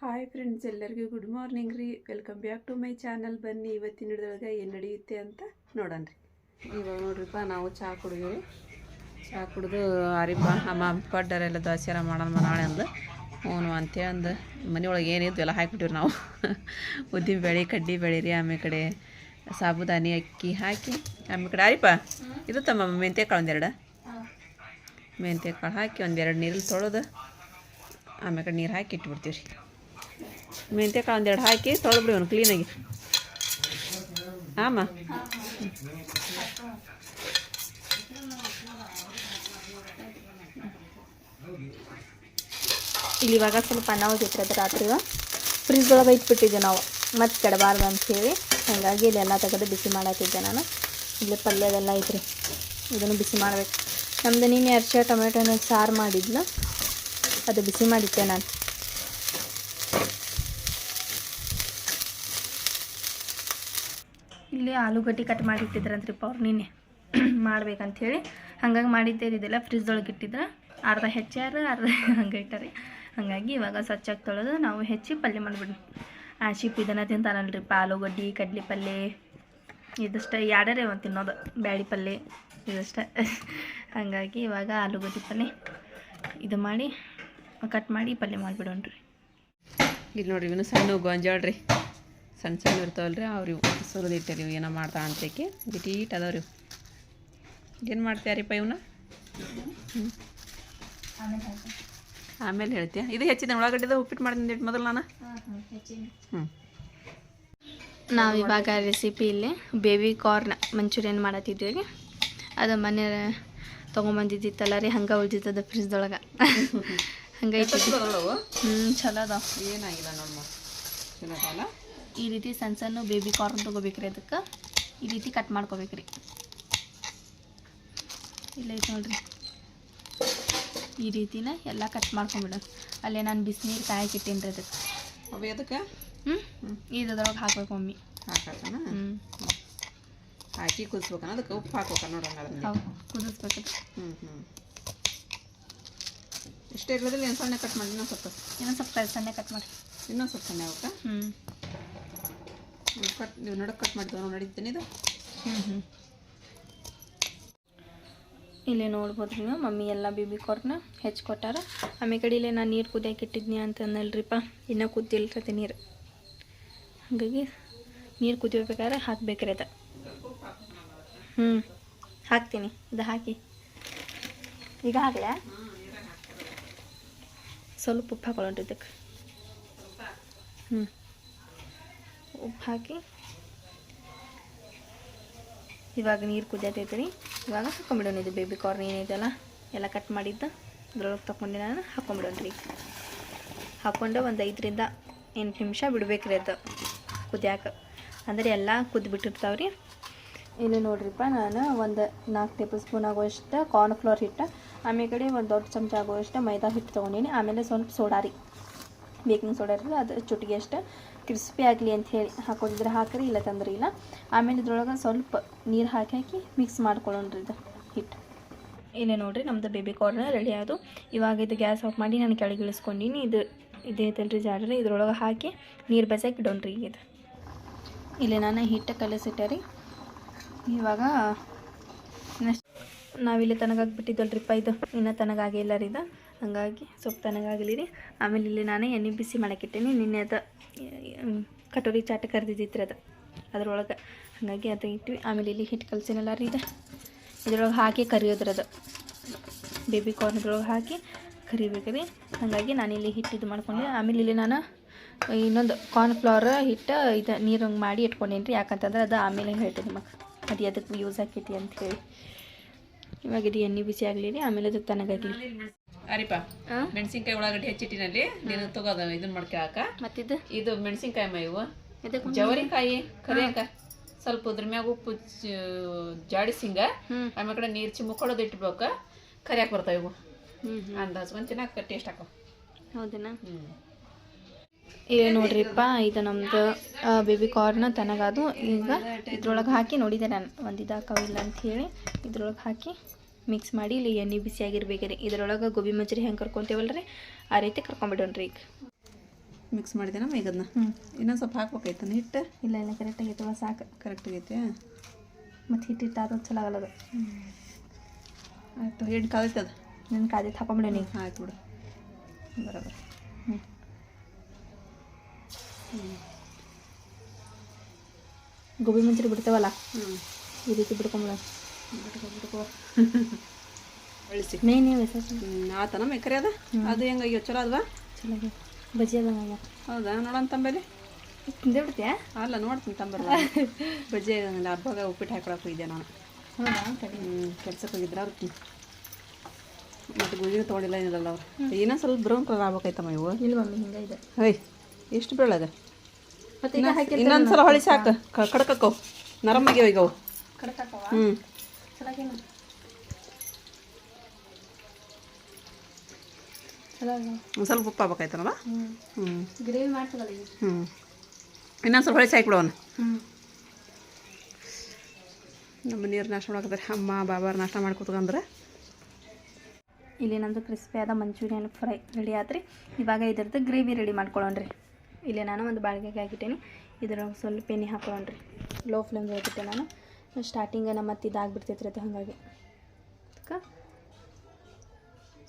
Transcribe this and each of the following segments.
Hi friends ಎಲ್ಲರಿಗೂ good morning ರೀ. Welcome back to my channel ಬನ್ನಿ, ಇವತ್ತಿನ ಹಿಡಿದೊಳಗೆ ಏನು ನಡೆಯುತ್ತೆ ಅಂತ ನೋಡೋಣ ರೀ. ಇವಾಗ ನೋಡ್ರಿಪ್ಪ, ನಾವು ಚಹಾ ಕುಡಿದೀವಿ. ಚಹಾ ಕುಡಿದು ಅರಿಪ್ಪ ಅಮ್ಮ ಪಡ್ಡರೆಲ್ಲ ದೋಸೆರ ಮಾಡೋಣ ನಾಳೆ ಅಂದು. ಹ್ಞೂ ಅಂತೇಳಿ ಅಂದು. ಮನೆಯೊಳಗೆ ಏನಿದ್ದು ಎಲ್ಲ ಹಾಕಿಬಿಟ್ಟಿವಿ ನಾವು. ಉದ್ದಿನ ಬೇಳೆ, ಕಡ್ಡಿ ಬೇಳೆ ರೀ ಆಮೇಲೆ ಕಡೆ ಸಾಬುದಾನಿ ಅಕ್ಕಿ ಹಾಕಿ ಆಮೇಲೆ ಕಡೆ ಅರಿಪ್ಪ ಇದು ತಮ್ಮ ಮೆಂತ್ಯ ಕಾಳು ಒಂದೆರಡು ಮೆಂತ್ಯ ಕಾಳು ಹಾಕಿ ಒಂದೆರಡು ನೀರಲ್ಲಿ ತೊಳೆದು ಆಮೇಲೆ ನೀರು ಹಾಕಿ ಇಟ್ಬಿಡ್ತೀವಿ ರೀ ಮೆಂತ್ಯ ಕಾಳು ಒಂದೆರಡು ಹಾಕಿ ತೊಳೆದ್ಬಿಡಿ ಅವನು ಕ್ಲೀನಾಗಿ ಆಮ? ಇಲ್ಲಿ ಇವಾಗ ಸ್ವಲ್ಪ ಅನ್ನ ಹೋಗಿತ್ತು ರಾತ್ರಿ ಫ್ರಿಜ್ ಒಳಗೆ ಇಟ್ಬಿಟ್ಟಿದ್ದೆ ನಾವು. ಮತ್ತೆ ಕೆಡಬಾರ್ದು ಅಂಥೇಳಿ ಹಾಗಾಗಿ ಇಲ್ಲೆಲ್ಲ ತೆಗೆದು ಬಿಸಿ ಮಾಡತ್ತಿದ್ದೆ ನಾನು. ಇಲ್ಲಿ ಪಲ್ಯದೆಲ್ಲ ಐತ್ರಿ. ಇದನ್ನು ಬಿಸಿ ಮಾಡಬೇಕು. ನಮ್ದು ನೀನು ಅರ್ಶ ಟೊಮೆಟೊನ ಸಾರು ಮಾಡಿದ್ಲು. ಅದು ಬಿಸಿ ಮಾಡಿದ್ದೆ ನಾನು. ಆಲೂಗಡ್ಡೆ ಕಟ್ ಮಾಡಿಟ್ಟಿದ್ರಂತ್ರಿಪ್ಪ ಅವ್ರು ನಿನ್ನೆ. ಮಾಡ್ಬೇಕಂಥೇಳಿ ಹಂಗಾಗಿ ಮಾಡಿದ್ದೆ ಇದೆಲ್ಲ ಫ್ರಿಜ್ದೊಳಗೆ ಇಟ್ಟಿದ್ರೆ. ಅರ್ಧ ಹೆಚ್ಚಾರ, ಅರ್ಧ ಹಂಗೆ ಇಟ್ಟಾರೆ. ಹಾಗಾಗಿ ಇವಾಗ ಸ್ವಚ್ಛಾಗಿ ತೊಳೆದು ನಾವು ಹೆಚ್ಚಿ ಪಲ್ಯ ಮಾಡಿಬಿಡಿ ಆಶಿಪ್ ಇದನ್ನು ತಿಂತಾನಲ್ರಿಪ್ಪ ಆಲೂಗಡ್ಡೆ ಕಡ್ಲಿ ಪಲ್ಯ ಇದಷ್ಟೇ ಎರಡರೇ ಒಂದು ತಿನ್ನೋದು, ಬ್ಯಾಳಿ ಪಲ್ಯ ಇದಷ್ಟೇ. ಹಾಗಾಗಿ ಇವಾಗ ಆಲೂಗಡ್ಡೆ ಪಲ್ಯ ಇದು ಮಾಡಿ, ಕಟ್ ಮಾಡಿ ಪಲ್ಯ ಮಾಡಿಬಿಡೋಣ್ರಿ. ಇಲ್ಲಿ ನೋಡ್ರಿ, ಇವನು ಸಣ್ಣ ಗೊಂಜಾಳ ರೀ ಸಣ್ಣ ಇರ್ತಾವಲ್ಲ ರೀ ಅವ್ರಿ ಸುರಿದಿಟ್ಟಿರಿ ರೀ ಏನೋ ಮಾಡ್ತಾ ಅಂತೇಕಿ ಗಿಟೀಟ್ ಅದಾವ್ರಿ ರೀ ಏನು ಮಾಡ್ತೀಯಾರಿಪ್ಪ ಇವನ್ನ ಆಮೇಲೆ ಹೇಳ್ತೀಯ. ಇದು ಹೆಚ್ಚಿದ ಉಳ್ಳಾಗಡ್ಡಿದ ಉಪ್ಪಿಟ್ಟು ಮಾಡ್ತೀನಿ ಮೊದಲು ನಾನು? ಹ್ಞೂ ನಾವು ಇವಾಗ ರೆಸಿಪಿ ಇಲ್ಲಿ ಬೇಬಿ ಕಾರ್ನ್ ಮಂಚೂರಿಯನ್ ಮಾಡತ್ತಿದ್ವಿ ರೀ. ಅದು ಮನೆ ತೊಗೊಂಬಂದಿದ್ದಿತ್ತಲ್ಲ ರೀ ಹಂಗೆ ಉಳಿದಿದ್ದದ ಫ್ರಿಜ್ದೊಳಗೆ ಹಂಗೆ ಹ್ಞೂ ಚಲೋ ಅದಾವ. ಏನಾಗಿಲ್ಲ ನಮ್ಮ ಚಲೋ ಅದಲ್ಲ ಈ ರೀತಿ ಸಣ್ಣ ಸಣ್ಣ ಬೇಬಿ ಕಾರ್ನ್ ತೊಗೋಬೇಕ್ರಿ ಅದಕ್ಕೆ. ಈ ರೀತಿ ಕಟ್ ಮಾಡ್ಕೋಬೇಕ್ರಿ. ಇಲ್ಲ ಐತೆ ನೋಡ್ರಿ. ಈ ರೀತಿನ ಎಲ್ಲ ಕಟ್ ಮಾಡ್ಕೊಂಬಿಡೋದು ಅಲ್ಲೇ ನಾನು ಬಿಸಿನೀರು ಕಾಯಕಿಟ್ಟೇನಿ ರೀ ಅದಕ್ಕೆ. ಅವೇ ಅದಕ್ಕೆ? ಹ್ಞೂ ಇದ್ರೊಳಗೆ ಹಾಕ್ಬೇಕು ಮಮ್ಮಿ ಹಾಕಣ ಹ್ಞೂ ಹಾಕಿ ಕುದಿಸ್ಬೇಕನ? ಅದಕ್ಕೆ ಉಪ್ಪು ಹಾಕ್ಬೇಕ ನೋಡೋಣ ಅದನ್ನ ಹೌದು ಕುದಿಸ್ಬೇಕು ಹ್ಞೂ ಹ್ಞೂ ಇಷ್ಟೇ ಇರೋದಿಲ್ಲ ಏನು ಸಣ್ಣ ಕಟ್ ಮಾಡಿ ಇನ್ನೊಂದು ಸ್ವಲ್ಪ. ಇನ್ನೊಂದು ಸ್ವಲ್ಪ ಸಣ್ಣ ಕಟ್ ಮಾಡಿ. ಇನ್ನೊಂದು ಸ್ವಲ್ಪ ಸಣ್ಣ ಅವಕ್ಕೆ ಹ್ಞೂ ಕಟ್ ನೀವು ನಡಕ್ಕೆ ಕಟ್ ಮಾಡಿದ್ವಿ ನಾವು ನಡೀತೇನೆ ಇದು. ಹ್ಞೂ ಹ್ಞೂ ಇಲ್ಲಿ ನೋಡ್ಬೋದು ನೀವು, ಮಮ್ಮಿ ಎಲ್ಲ ಬಿಬಿ ಕೊಟ್ಟನ ಹೆಚ್ಚು ಕೊಟ್ಟಾರ. ಆಮೇಲೆ ಇಲ್ಲೇ ನಾನು ನೀರು ಕುದಿಯಕ್ಕೆ ಇಟ್ಟಿದ್ನಿ ಅಂತ ಅಂದಲ್ರಿಪ್ಪ, ಇನ್ನೂ ಕುದ್ದಿಲ್ರತಿ ನೀರು. ಹಾಗಾಗಿ ನೀರು ಕುದಿಬೇಕಾದ್ರೆ ಹಾಕ್ಬೇಕ್ರಿ ಅದು. ಹ್ಞೂ ಹಾಕ್ತೀನಿ, ಇದು ಹಾಕಿ. ಈಗ ಹಾಕ್ಲಾ? ಸ್ವಲ್ಪ ಉಪ್ಪು ಹಾಕೊಳ್ಳೋಣ ಇದಕ್ಕೆ. ಹ್ಞೂ ಉಪ್ಪು ಹಾಕಿ ಇವಾಗ ನೀರು ಕುದಿಯತೈತೆ ರೀ ಇವಾಗ ಹಾಕೊಂಬಿಡೋಣ ಇದು ಬೇಬಿ ಕಾರ್ನ್ ಏನೈತಲ್ಲ ಎಲ್ಲ ಕಟ್ ಮಾಡಿದ್ದು. ಅದ್ರೊಳಗೆ ತೊಗೊಂಡು ನಾನು ಹಾಕೊಂಬಿಡೋಣ ರೀ ಹಾಕ್ಕೊಂಡು ಒಂದು ಐದರಿಂದ ಎಂಟು ನಿಮಿಷ ಬಿಡ್ಬೇಕ್ರಿ ಅದು ಕುದಿಯಾಕ. ಅಂದರೆ ಎಲ್ಲ ಕುದ್ಬಿಟ್ಟಿರ್ತಾವೆ ರೀ ಇಲ್ಲಿ ನೋಡ್ರಿಪ್ಪ, ನಾನು ಒಂದು ನಾಲ್ಕು ಟೇಬಲ್ ಸ್ಪೂನ್ ಆಗುವಷ್ಟು ಕಾರ್ನ್ ಫ್ಲೋರ್ ಹಿಟ್ಟು, ಆಮೇಲೆ ಕಡೆ ಒಂದು ದೊಡ್ಡ ಚಮಚ ಆಗುವಷ್ಟು ಮೈದಾ ಹಿಟ್ಟು ತೊಗೊಂಡೀನಿ. ಆಮೇಲೆ ಸ್ವಲ್ಪ ಸೋಡಾ ರೀ. ಬೇಕಿಂಗ್ ಸೋಡಾ ಇರ್ತದೆ ಅದು ಚುಟಿಗೆ ಅಷ್ಟು. ಕ್ರಿಸ್ಪಿ ಆಗಲಿ ಅಂತ ಹೇಳಿ ಹಾಕೋದಿದ್ರೆ ಹಾಕ್ರಿ ಇಲ್ಲ ತೊಂದರೆ ಇಲ್ಲ. ಆಮೇಲೆ ಇದ್ರೊಳಗೆ ಸ್ವಲ್ಪ ನೀರು ಹಾಕಿ ಹಾಕಿ ಮಿಕ್ಸ್ ಮಾಡ್ಕೊಳ್ಳೋಣ್ರಿ ಇದು ಹಿಟ್ಟು ಇಲ್ಲೇ ನೋಡಿರಿ ನಮ್ಮದು ಬೇಬಿ ಕಾರ್ನ್ ರೆಡಿ ಆದು ಇವಾಗ ಇದು ಗ್ಯಾಸ್ ಆಫ್ ಮಾಡಿ ನಾನು ಕೆಳಗೆ ಇಳಿಸ್ಕೊಂಡಿನಿ. ಇದು ಇದೈತಲ್ರಿ ಜಾಡ್ರಿ ಇದ್ರೊಳಗೆ ಹಾಕಿ ನೀರು ಬಸಕ್ಕೆ ಇಡೋಣ್ರಿ ಈಗ ಇದು. ಇಲ್ಲಿ ನಾನು ಹಿಟ್ಟು ಕಲಸಿಟ್ಟೆ ರೀ ಇವಾಗ ನೆಕ್ಸ್ಟ್ ನಾವಿಲ್ಲಿ ತನಗಾಗ್ಬಿಟ್ಟಿದ್ದಲ್ರಿಪ್ಪ ಇದು ಇನ್ನೂ ತನಗಾಗಿಲ್ಲ ರೀ ಇದು. ಹಾಗಾಗಿ ಸ್ವಲ್ಪ ತನಗಾಗಲಿ ರೀ ಆಮೇಲೆ ಇಲ್ಲಿ ನಾನು ಎಣ್ಣೆ ಬಿಸಿ ಮಾಡಕ್ಕಿಟ್ಟೀನಿ. ನಿನ್ನೆ ಅದು ಕಟೋರಿ ಚಾಟ ಕರೆದಿದ್ದಿತ್ತು ಅದು. ಅದ್ರೊಳಗೆ ಹಾಗಾಗಿ ಅದು ಇಟ್ವಿ. ಆಮೇಲೆ ಇಲ್ಲಿ ಹಿಟ್ಟು ಕಲಸಿನಲ್ಲ ರೀ ಇದು. ಇದ್ರೊಳಗೆ ಹಾಕಿ ಕರಿಯೋದ್ರದು ಬೇಬಿ ಕಾರ್ನ್ ಇದ್ರೊಳಗೆ ಹಾಕಿ ಕರಿಬೇಕು ರೀ ಹಾಗಾಗಿ ಇಲ್ಲಿ ಹಿಟ್ಟು ಇದು ಮಾಡ್ಕೊಂಡೆ. ಆಮೇಲೆ ಇಲ್ಲಿ ನಾನು ಇನ್ನೊಂದು ಕಾರ್ನ್ ಫ್ಲವರ್ ಹಿಟ್ಟು ಇದು ನೀರು ಹಂಗೆ ಮಾಡಿ ಇಟ್ಕೊಂಡೇನಿ ರೀ ಯಾಕಂತಂದ್ರೆ ಅದು ಆಮೇಲೆ ಹೇಳ್ತೀನಿ ನಿಮಗೆ ಅದು ಅದಕ್ಕೆ ಯೂಸ್ ಆಕೈತಿ ಅಂತ ಹೇಳಿ. ಇವಾಗ ಇದು ಎಣ್ಣೆ ಬಿಸಿ ಆಗಲಿ ರೀ ಆಮೇಲೆ ಅದು ತನಗಾಗಲಿ. ಅರಿಪ ಮೆಣಸಿನ್ಕಾಯಿ ಉಳ್ಳಾಗಡ್ಡಿ ಹೆಚ್ಚಿಟ್ಟಿನಲ್ಲಿ ನೀನು ತಗೋದ ಇದನ್ನ ಮಾಡ್ಕೊಳಕ. ಮತ್ತಿದು? ಇದು ಮೆಣಸಿನ್ಕಾಯಿ ಮ ಇವು. ಜವರಿಕಾಯಿ ಕರಿಯಂಕ. ಸ್ವಲ್ಪ ಉದ್ರ ಮ್ಯಾಗ ಉಪ್ಪು ಜಾಡಿಸಿಂಗ ಆಮೇಲೆ ಕಡೆ ನೀರು ಚಿಮ್ಮಕೊಳ್ಳೋದು ಇಟ್ಬೇಕು. ಕರಿಯಾಕ ಬರ್ತಾವ ಇವು. ಅಂದಾಜ್ ಒಂದ್ ಚೆನ್ನಾಗಿ ಟೇಸ್ಟ್ ಹಾಕೋ. ಹೌದೇನಾ? ಏ ನೋಡ್ರಿಪ್ಪ ಇದು ನಮ್ದು ಬೇಬಿ ಕಾರ್ನ್ ತನಗಾದು ಈಗ ಇದ್ರೊಳಗೆ ಹಾಕಿ ನೋಡಿದೆ ನಾನು. ಒಂದು ಇದಾಕವಿಲ್ಲ ಅಂತ ಹೇಳಿ ಇದ್ರೊಳಗೆ ಹಾಕಿ ಮಿಕ್ಸ್ ಮಾಡಿ ಇಲ್ಲಿ ಎಣ್ಣೆ ಬಿಸಿಯಾಗಿರ್ಬೇಕ್ರಿ ಇದರೊಳಗೆ ಗೋಬಿ ಮಂಚೂರಿ ಹೆಂಗೆ ಕರ್ಕೊಂತೇವಲ್ಲ ರೀ ಆ ರೀತಿ ಕರ್ಕೊಂಬಿಡೋಣ್ರಿ ಈಗ. ಮಿಕ್ಸ್ ಮಾಡಿದೇನಮ್ಮ ಈಗ ಅದನ್ನ. ಹ್ಞೂ ಇನ್ನೊಂದು ಸ್ವಲ್ಪ ಹಾಕ್ಬೇಕಾಯ್ತು ಹಿಟ್ಟು? ಇಲ್ಲ ಇಲ್ಲ ಕರೆಕ್ಟ್ ಆಗೈತವ ಸಾಕು. ಕರೆಕ್ಟ್ ಆಗೈತೆ. ಮತ್ತು ಹಿಟ್ಟು ಹಿಟ್ಟು ಆದ್ರೆ ಚಲೋ ಆಗಲ್ಲ ಅದು ಆಯಿತು ಎಣ್ಣೆ ಕಾದೈತೆ ಅದು. ನಿನ್ನ ಕಾದೈತೆ ಹಾಕೊಂಬಿಡೋಣ ಈಗ ಆಯ್ತು ಬಿಡು. ಬರೋಬರ. ಹ್ಞೂ ಗೋಬಿ ಮಂಚೂರಿ ಬಿಡ್ತೇವಲ್ಲ? ಹ್ಞೂ ಈ ರೀತಿ ಬಿಡ್ಕೊಂಬಿಡೋಣ. ಬಿಟ್ಕೋ ಬಿಟ್ಕೋ ಅಳಿಸಿ ಮೇನ್ ನೀವು ಹೆಸರು ಹ್ಞೂ ಆತನ ಮೇಕರಿ ಅದ? ಅದು ಹೆಂಗಾಗ್ಯೋ ಚಲೋ ಅಲ್ವಾ ಚಲೋ ಅದ ಬಜ್ಜಿ ಹೌದಾ? ನೋಡೋಣ ತಂಬೇಲಿ ತಿಂದೇ ಬಿಡ್ತೀಯಾ? ಅಲ್ಲ ನೋಡ್ತೀನಿ ತಂಬರ್ಲ ಬಜ್ಜಿ ಆಗಂಗಿಲ್ಲ ಹಬ್ಬಾಗ ಉಪ್ಪಿಟ್ಟು ಹಾಕೊಳಕ್ಕೆ ಹೋಗಿದ್ದೆ ನಾನು. ಹೌದಾ? ಕೆಲ್ಸಕ್ಕೆ ಹೋಗಿದ್ರೆ ಅವ್ರು ಮತ್ತು ಗುಜಿಗೆ ತೊಗೊಂಡಿಲ್ಲ ಏನಿಲ್ಲ ಅವ್ರು. ಏನೋ ಸ್ವಲ್ಪ ಬ್ರೌನ್ ಕಲರ್ ಆಗ್ಬೇಕಾಯ್ತಮ್ಮ ಇವು. ಇಲ್ಲ ಮಮ್ಮಿ ಹಿಂಗೆ ಇದೆ. ಹೈ ಎಷ್ಟು ಬೆಳ್ಳಗ ಮತ್ತೆ ಸಲ ಹೊಳಿ ಸಾಕು ಕಡ್ಕಕ್ಕವು. ನರಮ್ಮಗೆ ಈಗ ಅವು ಕಡ್ಕಾಕವ ಹ್ಞೂ ಒಂದು ಸ್ವಲ್ಪ ಉಪ್ಪು ಆಗ್ಬೇಕಾಯ್ತನಲ್ಲ ಹ್ಞೂ ಗ್ರೇವಿ ಮಾಡ್ತದಲ್ಲ ಹ್ಞೂ ಇನ್ನೊಂದು ಸ್ವಲ್ಪ ಹೊಳೆ ಸಾಕ್ಬಿಡವನ ಹ್ಞೂ ನಮ್ಮ ನೀರು ನಾಷ್ಟ ಮಾಡಕತ್ತಾರೆ. ಅಮ್ಮ ಬಾಬಾರು ನಾಷ್ಟ ಮಾಡಿ ಕೂತ್ಕೊಂಡ್ರೆ. ಇಲ್ಲಿ ನಂದು ಕ್ರಿಸ್ಪಿ ಆದ ಮಂಚೂರಿಯನ್ ಫ್ರೈ ರೆಡಿ ಆತ್ರಿ. ಇವಾಗ ಇದ್ರದ್ದು ಗ್ರೇವಿ ರೆಡಿ ಮಾಡ್ಕೊಳ್ಳೋಣ್ರಿ ಇಲ್ಲಿ ನಾನು ಒಂದು ಬಾಳಿಗೆಗೆ ಹಾಕಿಟ್ಟೇನಿ. ಇದ್ರೊಳಗೆ ಸ್ವಲ್ಪ ಎಣ್ಣೆ ಹಾಕೊಳ್ಳೋಣ್ರಿ ಲೋ ಫ್ಲೇಮ್ ಹಾಕಿಟ್ಟೆ ನಾನು. ಸ್ಟಾರ್ಟಿಂಗ್ ನಮ್ಮ ಮತ್ತೆ ಅದು ಹಾಗಾಗಿ. ಅದಕ್ಕೆ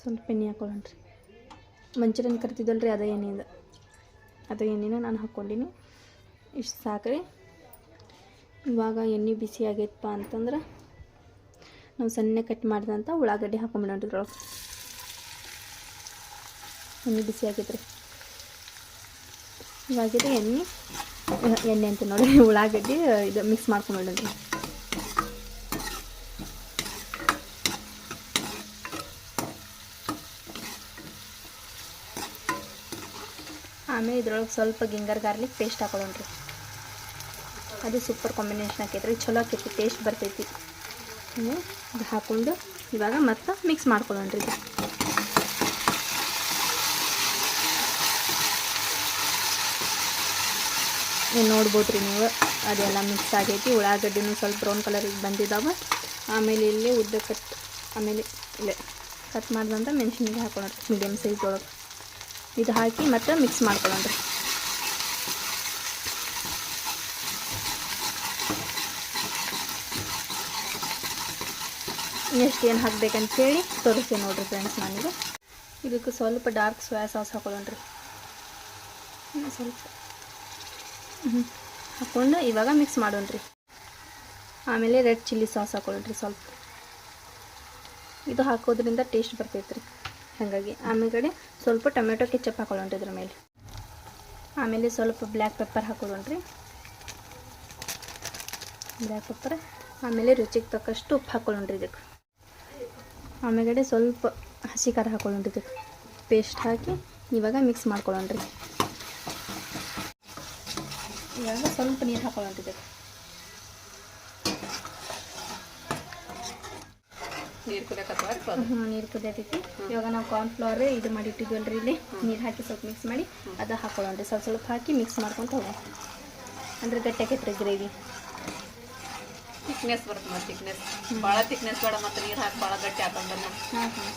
ಸ್ವಲ್ಪ ಎಣ್ಣೆ ಹಾಕೊಳ್ಳೋಣ್ರಿ ಮಂಚೂರಿಯನ್ ಕರಿತಿದ್ದಲ್ರಿ ಅದೇ ಎಣ್ಣೆಯಿಂದ ಅದು ಎಣ್ಣೆನ ನಾನು ಹಾಕ್ಕೊಂಡಿನಿ. ಇಷ್ಟು ಸಾಕ್ರಿ. ಇವಾಗ ಎಣ್ಣೆ ಬಿಸಿ ಆಗೈತಪ್ಪ ಅಂತಂದ್ರೆ ನಾವು ಸಣ್ಣ ಕಟ್ ಮಾಡಿದಂಥ ಉಳ್ಳಾಗಡ್ಡಿ ಹಾಕೊಂಬಿಡೋಣ್ರಿ ಇದ್ರೊಳಗೆ. ಎಣ್ಣೆ ಬಿಸಿ ಆಗೈತ್ರಿ. ಇವಾಗಿದೆ ಎಣ್ಣೆ ಎಣ್ಣೆ ಅಂತ ನೋಡಿ ಉಳ್ಳಾಗಡ್ಡಿ ಇದು ಮಿಕ್ಸ್ ಮಾಡ್ಕೊಂಬಿಡೋಣ್ರಿ ಆಮೇಲೆ ಇದ್ರೊಳಗೆ ಸ್ವಲ್ಪ ಗಿಂಗರ್ ಗಾರ್ಲಿಕ್ ಪೇಸ್ಟ್ ಹಾಕೊಳ್ಳೋಣ್ರಿ. ಅದು ಸೂಪರ್ ಕಾಂಬಿನೇಷನ್ ಹಾಕೈತ್ರಿ ಚಲೋ ಆಕೈತಿ ಟೇಸ್ಟ್ ಬರ್ತೈತಿ. ಇದು ಹಾಕ್ಕೊಂಡು ಇವಾಗ ಮತ್ತೆ ಮಿಕ್ಸ್ ಮಾಡ್ಕೊಳ್ಳೋಣ್ರಿ. ಇದು ನೀವು ನೋಡ್ಬೋದು ರೀ ನೀವು, ಅದೆಲ್ಲ ಮಿಕ್ಸ್ ಆಗೈತಿ, ಉಳ್ಳಾಗಡ್ಡಿನೂ ಸ್ವಲ್ಪ ಬ್ರೌನ್ ಕಲರಿಗೆ ಬಂದಿದ್ದಾವೆ ಆಮೇಲೆ ಇಲ್ಲಿ ಉದ್ದ ಕಟ್ ಆಮೇಲೆ ಇಲ್ಲೇ ಕಟ್ ಮಾಡಿದಂಥ ಮೆಣಸಿನ್ಕಾಯಿ ಹಾಕೊಳ್ಳೋಣ ಮೀಡಿಯಮ್ ಸೈಜ್ ಒಳಗೆ. ಇದು ಹಾಕಿ ಮತ್ತೆ ಮಿಕ್ಸ್ ಮಾಡ್ಕೊಳ್ಳೋಣ್ರಿ ಇನ್ನೆಷ್ಟು ಏನು ಹಾಕ್ಬೇಕಂತೇಳಿ ತೋರಿಸ್ತೀನಿ ನೋಡಿರಿ ಫ್ರೆಂಡ್ಸ್ ನನಗೆ. ಇದಕ್ಕೆ ಸ್ವಲ್ಪ ಡಾರ್ಕ್ ಸೋಯಾ ಸಾಸ್ ಹಾಕೊಳ್ಳೋಣ್ರಿ ಸ್ವಲ್ಪ. ಹ್ಞೂ ಹಾಕ್ಕೊಂಡು ಇವಾಗ ಮಿಕ್ಸ್ ಮಾಡೋಣ್ರಿ ಆಮೇಲೆ ರೆಡ್ ಚಿಲ್ಲಿ ಸಾಸ್ ಹಾಕೊಳ್ಳೋಣ್ರಿ ಸ್ವಲ್ಪ. ಇದು ಹಾಕೋದ್ರಿಂದ ಟೇಸ್ಟ್ ಬರ್ತೈತೆ ರೀ. ಹಾಗಾಗಿ ಆಮೇಲೆ ಸ್ವಲ್ಪ ಟೊಮೆಟೊ ಕೆಚಪ್ ಹಾಕೊಳ್ಳೋಣ್ರಿ ಇದ್ರ ಮೇಲೆ. ಆಮೇಲೆ ಸ್ವಲ್ಪ ಬ್ಲ್ಯಾಕ್ ಪೆಪ್ಪರ್ ಹಾಕೊಳ್ಳೋಣ್ರಿ ಬ್ಲ್ಯಾಕ್ ಪೆಪ್ಪರ್. ಆಮೇಲೆ ರುಚಿಗೆ ತಕ್ಕಷ್ಟು ಉಪ್ಪು ಹಾಕೊಳ್ಳೋಣ್ರಿ ಇದಕ್ಕೆ. ಆಮೇಲೆ ಸ್ವಲ್ಪ ಹಸಿ ಖಾರ ಹಾಕೊಳ್ಳೋಣ್ರಿ ಇದಕ್ಕೆ. ಪೇಸ್ಟ್ ಹಾಕಿ ಇವಾಗ ಮಿಕ್ಸ್ ಮಾಡ್ಕೊಳ್ಳೋಣ್ರಿ ಇವಾಗ ಸ್ವಲ್ಪ ನೀರು ಹಾಕೊಳ್ಳೋಣ್ರಿ ಇದಕ್ಕೆ. ನೀರು ಕುದಿಯಕತ್ತವ ಹ್ಞೂ ನೀರು ಕುದಿಯತೈತಿ ಇವಾಗ ನಾವು ಕಾರ್ನ್ಫ್ಲವರ್ ಇದು ಮಾಡಿ ಇಟ್ಟಿದ್ವಲ್ರಿ ಇಲ್ಲಿ. ನೀರು ಹಾಕಿ ಸ್ವಲ್ಪ ಮಿಕ್ಸ್ ಮಾಡಿ ಅದು ಹಾಕೊಳ್ಳೋಣ್ರಿ. ಸ್ವಲ್ಪ ಸ್ವಲ್ಪ ಹಾಕಿ ಮಿಕ್ಸ್ ಮಾಡ್ಕೊಂತ ಹೋಗೋಣ ಅಂದ್ರೆ ಗಟ್ಟಿ ಆಕೈತ್ರಿ ಗ್ರೇವಿ ತಿಕ್ನೆಸ್ ಬರುತ್ತೆ ಮತ್ತೆ ತಿಕ್ನೆಸ್ ಭಾಳ ತಿಕ್ನೆಸ್ ಬೇಡ ಮತ್ತು ನೀರು ಹಾಕಿ ಭಾಳ ಗಟ್ಟಿ ಆತಂದ್ರೆ ಹಾಂ ಹಾಂ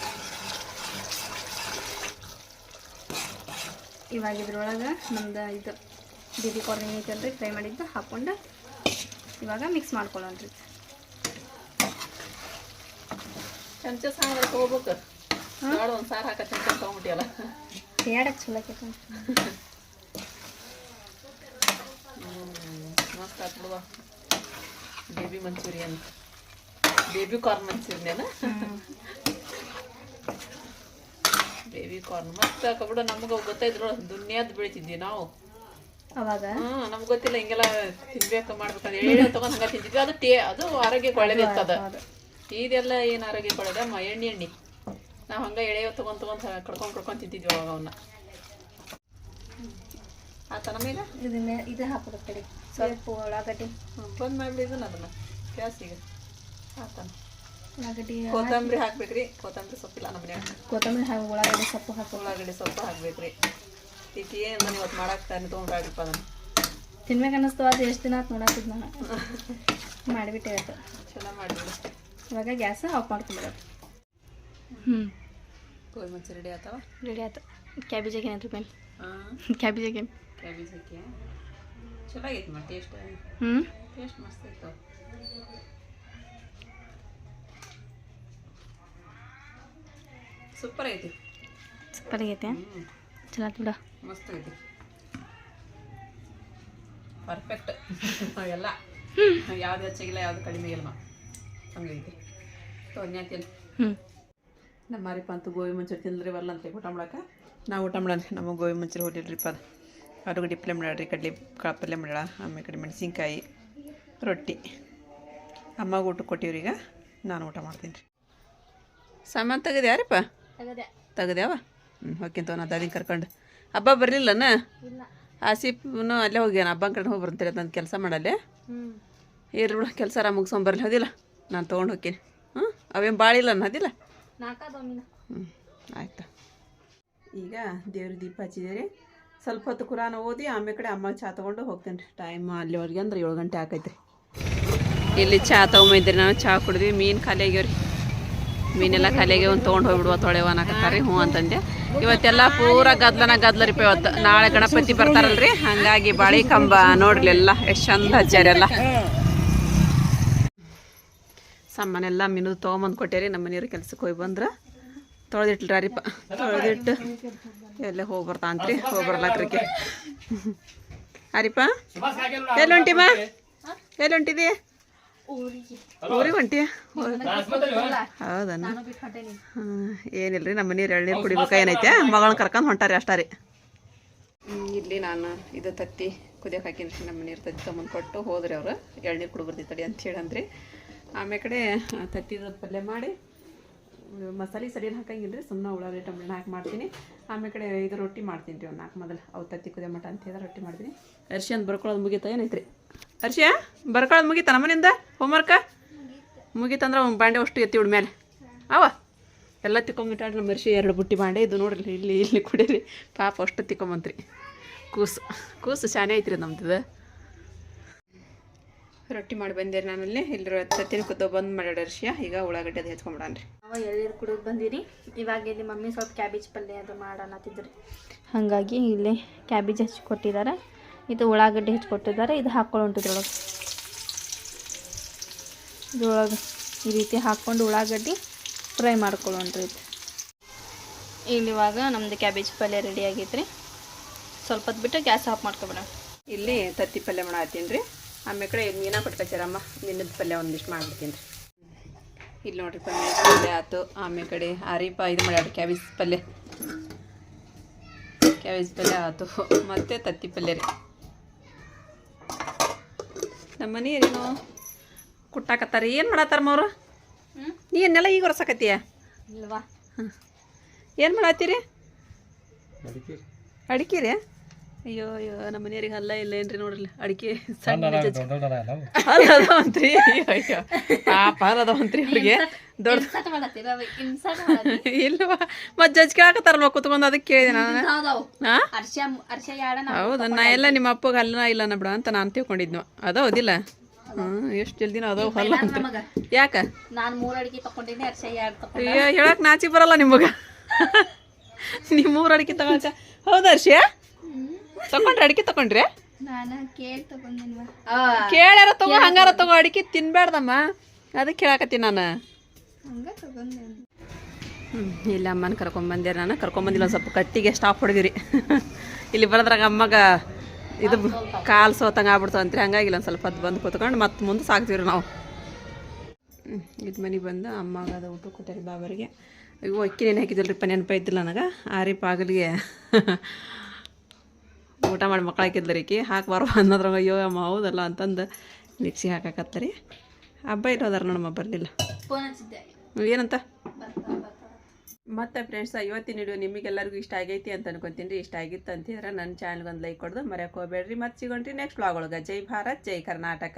ಇವಾಗ ಇದ್ರೊಳಗೆ ನಮ್ದು ಇದು ಬೇಬಿ ಕಾರ್ನ್ ಏನೈತಲ್ರಿ ಫ್ರೈ ಮಾಡಿದ್ದು ಹಾಕ್ಕೊಂಡು ಇವಾಗ ಮಿಕ್ಸ್ ಮಾಡ್ಕೊಳ್ಳೋಣ್ರಿ. ಚಮಚ ಒಂದು ಸಾರು ಹಾಕ ಚಮಚ ತೊಗೊಂಬಿಟ್ಟಿಯಲ್ಲ ಹೇಳಕ್ಕೆ ಚಲೋ ಆಕೈತೆ ಮಸ್ತ್ ಆತ್ ಬಿಡುವ. Baby Manchurian. Baby corn Manchurian. Baby corn ಮಸ್ತ್ ಹಾಕಬಿಡು ನಮ್ಗೆ ಗೊತ್ತಾಯ್ತು ದುನಿಯಾದ್ ಬೆಳಿತಿದ್ವಿ ನಾವು. ಅವಾಗ? ಹ್ಮ್ ನಮ್ಗೆ ಗೊತ್ತಿಲ್ಲ ಹಿಂಗೆಲ್ಲ ತಿನ್ಬೇಕು ಮಾಡ್ಬೇಕಂದ್ರೆ ಹೇಳಿ ತಗೊಂಡ್ ಹಂಗ ತಿಂತಿದ್ವಿ. ಅದು ಟೇ ಅದು ಆರೋಗ್ಯಕ್ಕೆ ಒಳ್ಳೇದಿರ್ತದ. ಇದೆಲ್ಲ ಏನು ಆರೋಗ್ಯ ಒಳ್ಳೇದ ಮ ಎಣ್ಣೆ ಎಣ್ಣೆ. ನಾವು ಹಂಗೆ ಎಳೆಯೋ ತೊಗೊಂಡು ತೊಗೊಂಡು ಕಡ್ಕೊಂಡು ಕಡ್ಕೊಂಡ್ ತಿಂತಿದ್ವಿ ಅವಾಗ ಅವನ್ನ ಆತನ ಮೇಲೆ? ಇದನ್ನ ಇದು ಹಾಕೋದು ಕಡೆ. ಸ್ವಲ್ಪ ಉಳ್ಳಾಗಡ್ಡಿ. ಬಂದ್ ಮಾಡ್ಬಿಡಿದಲ್ಲ ಅದನ್ನ. ಗ್ಯಾಸಿಗೆ ಆತನ ಉಳ್ಳಾಗಡ್ಡಿ ಕೊತ್ತಂಬರಿ ಹಾಕ್ಬೇಕ್ರಿ. ಕೊತ್ತಂಬರಿ ಸೊಪ್ಪಿಲ್ಲ ನಮ್ಮ ಮನ್ಯಾಗ. ಕೊತ್ತಂಬರಿ ಹಾಕಿ ಉಳ್ಳಾಗಡ್ಡಿ ಸೊಪ್ಪು ಹಾಕಿ. ಉಳ್ಳಾಗಡ್ಡಿ ಸೊಪ್ಪು ಹಾಕ್ಬೇಕ್ರಿ. ಈಕಿ ಏನು ನಾನು ಇವತ್ತು ಮಾಡಕ್ಕೆ ತಾನೆ ತೊಗೊಂಡ್ರಾಗ್ರಿಪ್ಪ ಅದನ್ನು. ತಿನ್ಬೇಕು ಅನ್ನಿಸ್ತು ಅದು ಎಷ್ಟು ದಿನ ಆತು ನೋಡಾತಿದ್ ನಾನು ಮಾಡಿಬಿಟ್ಟೆ ಆಯ್ತು ಚೆನ್ನಾಗಿ ಮಾಡಿಬಿಡು. ಇವಾಗ ಗ್ಯಾಸ್ ಆಫ್ ಮಾಡ್ಕೊಂಬಿಡೋದು. ಹ್ಞೂ ಕೋಳಿ ಮಚ್ಚಿ ರೆಡಿ ಆತಾವ? ರೆಡಿ ಆಯ್ತು ಕ್ಯಾಬೇಜಿಗೆ ಏನಾದ್ರು ಮೇಲೆ ಹಾಂ ಕ್ಯಾಬೇಜ್ ಹಾಕಿ. ಕ್ಯಾಬೇಜ್ ಹಾಕಿ ಚಲೋ ಆಗೈತಿ ಮತ್ತೆ ಟೇಸ್ಟ್ ಹ್ಞೂ ಟೇಸ್ಟ್ ಮಸ್ತ್ ಐತವ ಸೂಪರ್ ಐತಿ ಸೂಪರ್ ಆಗೈತೆ ಚಲೋ ಆತ್ ಬಿಡು. ಮಸ್ತ್ ಐತಿ ಪರ್ಫೆಕ್ಟ್ ಎಲ್ಲ. ಯಾವ್ದು ಹೆಚ್ಚಾಗಿಲ್ಲ ಯಾವ್ದು ಕಡಿಮೆ ಇಲ್ಲ ಹಂಗೈತಿ. ಹ್ಞೂ ನಮ್ಮ ಮಾರಿಪ್ಪ ಅಂತೂ ಗೋಬಿ ಮಂಚೂರಿ ತಿಂದ್ರಿ ಬರಲ್ಲ ಅಂತ ಊಟ ಮಾಡಕ್ಕೆ. ನಾವು ಊಟ ಮಾಡೋಣ ನಮಗೆ ಗೋಬಿ ಮಂಚೂರಿ ಹೊಡಿಲ್ರಿಪ್ಪ ಅದು. ಆಲೂಗಡ್ಡೆ ಪಲ್ಯ ಮಾಡ್ಯಾಳ್ರಿ ಕಡ್ಲಿ ಕಾಳು ಪಲ್ಯ ಮಾಡ್ಯಾಳ ಆಮೇಲೆ ಕಡೆ ಮೆಣಸಿನ್ಕಾಯಿ ರೊಟ್ಟಿ. ಅಮ್ಮಗೆ ಊಟ ಕೊಟ್ಟಿವ್ರಿ ಈಗ ನಾನು ಊಟ ಮಾಡ್ತೀನಿ ರೀ. ಸಾಮಾನು ತೆಗೆದ್ಯಾರಪ್ಪ ತೆಗೆದ್ಯಾವ? ಹ್ಞೂ ಹೋಗ್ಕಿಂತ ನಾ ದಾದಿನ ಕರ್ಕೊಂಡು. ಹಬ್ಬ ಬರಲಿಲ್ಲನ? ಆಸಿಫ್ನು ಅಲ್ಲೇ ಹೋಗ್ಯಾನ ಹಬ್ಬನ ಕಡೆ ಹೋಗಿ ಬರ್ತಾರೆ ನನ್ನ ಕೆಲಸ ಮಾಡಲ್ಲೇ? ಇರ್ಬಿಡು ಕೆಲಸ ಆರಾಮ ಮುಗಿಸ್ಕೊಂಬರ್ಲಿ ಹೋದಿಲ್ಲ? ನಾನು ತೊಗೊಂಡು ಹೋಗ್ತೀನಿ. ಅವೇನು ಬಾಳಿಲ್ಲ ಅನ್ನೋದಿಲ್ಲ ಹ್ಞೂ ಆಯ್ತಾ. ಈಗ ದೇವ್ರ ದೀಪ ಹಚ್ಚಿದ್ದೀರಿ ಸ್ವಲ್ಪ ಹೊತ್ತು ಕುರಾನ ಓದಿ ಆಮೇಲೆ ಕಡೆ ಅಮ್ಮ ಚಾ ತೊಗೊಂಡು ಹೋಗ್ತೇನೆ ರೀ. ಟೈಮ್ ಅಲ್ಲಿವರೆಗೆ ಅಂದ್ರೆ ಏಳು ಗಂಟೆ ಆಕೈತ್ರಿ. ಇಲ್ಲಿ ಚಾ ತೊಗೊಂಬಿದ್ರಿ ನಾವು. ಚಹಾ ಕುಡಿದ್ವಿ. ಮೀನು ಖಾಲಿ ಆಗ್ಯಾವ್ರಿ ಮೀನೆಲ್ಲ ಖಾಲಿ ಆಗ್ಯಾವ ಒಂದು ತೊಗೊಂಡು ಹೋಗ್ಬಿಡುವ ತೊಳೆವ ಅನ್ನಕತ್ತಾರ ಹ್ಞೂ ಅಂತಂದೆ. ಇವತ್ತೆಲ್ಲ ಪೂರ ಗದ್ಲನ ಗದ್ಲರಿಪ ಇವತ್ತು. ನಾಳೆ ಗಣಪತಿ ಬರ್ತಾರಲ್ರಿ. ಹಂಗಾಗಿ ಬಾಳಿ ಕಂಬ ನೋಡ್ಲಿಲ್ಲ ಎಷ್ಟು ಚಂದ ಹಚ್ಚಾರೆಲ್ಲ ಸಾಮಾನೆಲ್ಲ ಮಿನು ತೊಗೊಂಬಂದು ಕೊಟ್ಟೇರಿ, ನಮ್ಮ ಮನೆಯವ್ರ ಕೆಲ್ಸಕ್ಕೆ ಹೋಗಿ ಬಂದ್ರೆ ತೊಳೆದಿಟ್ಲ್ರಿ ಅರಿಪ ತೊಳೆದಿಟ್ಟು ಎಲ್ಲೇ ಹೋಗಿ ಬರ್ತಾಂತ್ರಿ ಹೋಗಿ ಬರ್ಲಾಕ್ರಿಕೆ ಅರಿಪ ಎಲ್ಲಿ ಹೊಂಟಿಮ್ಮ ಎಲ್ಲಿ ಹೊಂಟಿದಿ ಊರಿಗೆ ಹೊಂಟಿ ಹೌದನ್ನ ಏನಿಲ್ರಿ, ನಮ್ಮ ಮನೆಯವ್ರು ಎಳ್ನೀರು ಕುಡಿಬೇಕಾ ಏನೈತೆ ಮಗಳನ್ನ ಕರ್ಕೊಂಡು ಹೊಂಟಾರಿ ಅಷ್ಟಾರಿ ಇಲ್ಲಿ ನಾನು ಇದು ತತ್ತಿ ಕುದಿಯೋಕೆ ಹಾಕಿನಿ ನಮ್ಮ ಮನೆಯವ್ರ ತತ್ತಿ ತೊಗೊಂಬಂದು ಕೊಟ್ಟು ಹೋದ್ರಿ ಅವರು. ಎಳ್ನೀರು ಕುಡಿ ತಡಿ ಅಂತ ಹೇಳಿ ಅಂದ್ರಿ ಆಮೇಲೆ ಕಡೆ ತತ್ತಿದ ಪಲ್ಯ ಮಾಡಿ ಮಸಾಲೆ ಸರಿಯಾಗಿ ಹಾಕಂಗಿಲ್ಲ ರೀ ಸುಮ್ಮನೆ ಉಳ್ಳಾಗಡ್ಡಿ ಟೊಮೆಟೊ ಹಾಕಿ ಮಾಡ್ತೀನಿ. ಆಮೇಲೆ ಕಡೆ ಇದು ರೊಟ್ಟಿ ಮಾಡ್ತೀನಿ ರೀ ಒಂದು ನಾಲ್ಕು ಮೊದಲು, ಅವು ತತ್ತಿ ಕುದಿಯೋ ಮಟ ಅಂತ ಹೇಳಿದ್ರೆ ರೊಟ್ಟಿ ಮಾಡ್ತೀನಿ. ಅರ್ಶಿ ಅಂತ ಬರ್ಕೊಳ್ಳೋದು ಮುಗೀತಾ ಏನೈತ್ರಿ? ಅರ್ಶಿಯ ಬರ್ಕೊಳ್ಳೋದು ಮುಗೀತ ನಮ್ಮನಿಂದ? ಹೋಮ್ವರ್ಕ ಮುಗೀತಂದ್ರೆ ಒಂದು ಬಾಂಡೆ ಅಷ್ಟು ಎತ್ತಿ ಮೇಲೆ ಅವ? ಎಲ್ಲ ತಿಕ್ಕೊಂಬಿಟ್ಟಾಡ್ರಿ ನಮ್ಮ ಅರ್ಶಿ ಎರಡು ಬುಟ್ಟಿ ಬಾಂಡೆ, ಇದು ನೋಡ್ರಿ ಇಲ್ಲಿ ಇಲ್ಲಿ ಕುಡೀರಿ. ಪಾಪ ಅಷ್ಟು ತಿಕ್ಕೊಂಬಂತ್ರಿ. ಕೂಸು ಕೂಸು ಶಾನೆ ಐತ್ರಿ ನಮ್ದು ರೊಟ್ಟಿ ಮಾಡಿ ಬಂದೆ ನಾನಲ್ಲಿ ಇಲ್ಲರ ತತ್ತಿನ ಕುದ್ದು ಬಂದು ಮಾಡ್ಯಾಡ ಅರ್ಶಿಯ. ಈಗ ಉಳ್ಳಾಗಡ್ಡೆ ಅದು ಹೆಚ್ಕೊಂಬಿಡಾನ್ರಿ ಅವ ಎಳ್ನೀರು ಕುಡಿದು ಬಂದಿರಿ. ಇವಾಗ ಇಲ್ಲಿ ಮಮ್ಮಿ ಸ್ವಲ್ಪ ಕ್ಯಾಬೇಜ್ ಪಲ್ಯ ಅದು ಮಾಡೋಣತ್ತಿದ್ರಿ ಹಾಗಾಗಿ ಇಲ್ಲಿ ಕ್ಯಾಬೇಜ್ ಹಚ್ಚಿ ಕೊಟ್ಟಿದ್ದಾರೆ ಇದು ಉಳ್ಳಾಗಡ್ಡೆ ಹೆಚ್ಚಿ ಕೊಟ್ಟಿದ್ದಾರೆ ಇದು ಹಾಕ್ಕೊಂಡು ಹೊಂಟಿದ್ರೊಳಗೆ ಇದ್ರೊಳಗೆ. ಈ ರೀತಿ ಹಾಕ್ಕೊಂಡು ಉಳ್ಳಾಗಡ್ಡಿ ಫ್ರೈ ಮಾಡ್ಕೊಳ್ಳೋಣ್ರಿ ಇದು. ಇಲ್ಲಿ ಇವಾಗ ನಮ್ಮದು ಕ್ಯಾಬೇಜ್ ಪಲ್ಯ ರೆಡಿ ಆಗೈತ್ರಿ. ಸ್ವಲ್ಪ ಹೊತ್ತು ಬಿಟ್ಟು ಗ್ಯಾಸ್ ಆಫ್ ಮಾಡ್ಕೊಬೇಡ ಇಲ್ಲಿ ತತ್ತಿ ಪಲ್ಯ ಮಾಡತ್ತೀನಿ ರೀ. ಆಮೇಲೆ ಕಡೆ ಮೀನ ಕೊಟ್ಕೊಚಾರಮ್ಮ ಮೀನದ ಪಲ್ಯ ಒಂದಿಷ್ಟು ಮಾಡ್ಬಿಡ್ತೀನಿ. ರೀ ಇಲ್ಲಿ ನೋಡ್ರಿ ಪಲ್ಯ ಪಲ್ಯ ಆಯ್ತು. ಆಮೇಲೆ ಕಡೆ ಆರಿಪ ಇದು ಮಾಡ್ಯಾಡ್ರಿ ಕ್ಯಾಬೇಜ್ ಪಲ್ಯ. ಕ್ಯಾಬೇಜ್ ಪಲ್ಯ ಆಯ್ತು. ಮತ್ತು ತತ್ತಿ ಪಲ್ಯ ರೀ. ನಮ್ಮ ಮನೆಯರೇನು ಕುಟ್ಟಾಕತ್ತಾರ? ಏನು ಮಾಡತ್ತಾರ ಮವ್ರು ನೀ ಏನೆಲ್ಲ ಈಗ ಹೊರಸಕತ್ತೀಯ ಇಲ್ವಾ? ಏನು ಮಾಡತ್ತೀರಿ? ಅಡಿಕೆ ರೀ? ಅಯ್ಯೋ ಅಯ್ಯೋ ನಮ್ಮ ಮನೆಯವ್ರಿಗೆ ಅಲ್ಲ ಇಲ್ಲ ಏನ್ರಿ ನೋಡ್ರಿ ಅಡಿಕೆ ಸಣ್ಣ ಅಲ್ಲ ಅದಾವಂತ್ರಿ. ಅಯ್ಯೋ ಅಯ್ಯೋ. ಪಾಪ ಅದಾವಂತ್ರಿ ಅವ್ರಿಗೆ. ದೊಡ್ಡ ಇಲ್ವಾ? ಮತ್ತೆ ಜಜ್ ಹಾಕತ್ತಾರಲ್ವ ಕುತ್ಕೊಂಡು? ಅದಕ್ಕೆ ಕೇಳಿದೆ ನಾನು. ಹಾ ಯಾಡ ಹೌದಾ ನಾ ಎಲ್ಲ ನಿಮ್ಮ ಅಪ್ಪಗೆ ಅಲ್ಲ ಇಲ್ಲ ಬಿಡ ಅಂತ ನಾನು ತಿಳ್ಕೊಂಡಿದ್ನು. ಅದಾವದಿಲ್ಲ ಹ್ಞೂ ಎಷ್ಟು ಜಲ್ದಿನ ಅದಾವ ಹೊಲ ಅಂತ. ಯಾಕ? ನಾನು ಮೂರ್ ಅಡಿಗೆ ತಗೊಂಡಿನಿ ಅರ್ಷ ಅಯ್ಯೋ ಹೇಳಕ್ ನಾಚಿ ಬರಲ್ಲ ನಿಮ್ಗ. ನೀವು ಮೂರು ಅಡಿಕೆ ತಗೊಂಡ ಹೌದಾ ಹರ್ಷಿಯ ತಗೊಂಡ್ರಿ ಅಡಿಕೆ ತಗೊಂಡ್ರಿ ನಾನು ಕೇಳಿ ತಗೊಂಡಿನಿ ಕೇಳ್ಯಾರ ತಗೋ ಹಂಗಾರ ತಗೋ. ಅಡಿಕೆ ತಿನ್ಬೇಡ್ದಮ್ಮ ಅದಕ್ಕೆ ಕೇಳಾಕತ್ತೀನಿ ನಾನು. ಹ್ಞೂ ಇಲ್ಲ ಅಮ್ಮನ ಕರ್ಕೊಂಬಂದಿರ ನಾನು. ಕರ್ಕೊಂಬಂದಿಲ್ಲ ಒಂದು ಸ್ವಲ್ಪ ಕಟ್ಟಿಗೆ ಸ್ಟಾಪ್ ಹೊಡೆದಿರಿ. ಇಲ್ಲಿ ಬರೋದ್ರಾಗ ಅಮ್ಮಗ ಇದು ಕಾಲು ಸೋತಂಗೆ ಆಗ್ಬಿಡ್ತು ಅಂತ್ರಿ. ಹಂಗಾಗಿಲ್ಲ ಒಂದು ಸ್ವಲ್ಪ ಅದು ಬಂದು ಕೂತ್ಕೊಂಡು ಮತ್ತೆ ಮುಂದೆ ಸಾಕ್ತೀವಿ ನಾವು. ಇದು ಮನೆಗೆ ಬಂದು ಅಮ್ಮಗ ಅದು ಊಟ ಕೊಟ್ಟಾರಿ ಬಾಬರಿಗೆ ಅಯ್ಯೋ ಅಕ್ಕಿ ನೆನೆ ಹಾಕಿದ್ದಿಲ್ರಿಪ್ಪ ನೆನಪ ನೆನಪಾಯ್ತಿಲ್ಲ ನನಗೆ. ಆರಿ ಪಾಗಲಿಗೆ. ಊಟ ಮಾಡಿ ಮಕ್ಳು ಹಾಕಿದ್ಲು ರೀಕಿ ಹಾಕ್ಬಾರ ಅನ್ನೋದ್ರಾಗ ಅಯ್ಯೋ ಅಮ್ಮ ಹೌದಲ್ಲ ಅಂತಂದು ಮಿಕ್ಸಿ ಹಾಕಾಕತ್ತರಿ. ಹಬ್ಬ ಇರೋದಾರ ನೋಡಮ್ಮ ಬರಲಿಲ್ಲ. ಏನಂತ? ಮತ್ತೆ ಫ್ರೆಂಡ್ಸ್ ಇವತ್ತಿನ ವಿಡಿಯೋ ನಿಮಗೆಲ್ಲರಿಗೂ ಇಷ್ಟ ಆಗೈತಿ ಅಂತ ಅನ್ಕೊಂತೀನಿ ರೀ. ಇಷ್ಟ ಆಗಿತ್ತು ಅಂತ ಹೇಳಿದ್ರೆ ನನ್ನ ಚಾನಲ್ಗೆ ಒಂದು ಲೈಕ್ ಕೊಡ್ದು ಮರ್ಯಾಕೆ ಹೋಗ್ಬೇಡ್ರಿ. ಮತ್ತೆ ಸಿಗೋಣ್ರಿ ನೆಕ್ಸ್ಟ್ ವ್ಲಾಗ್ ಒಳಗೆ. ಜೈ ಭಾರತ್ ಜೈ ಕರ್ನಾಟಕ.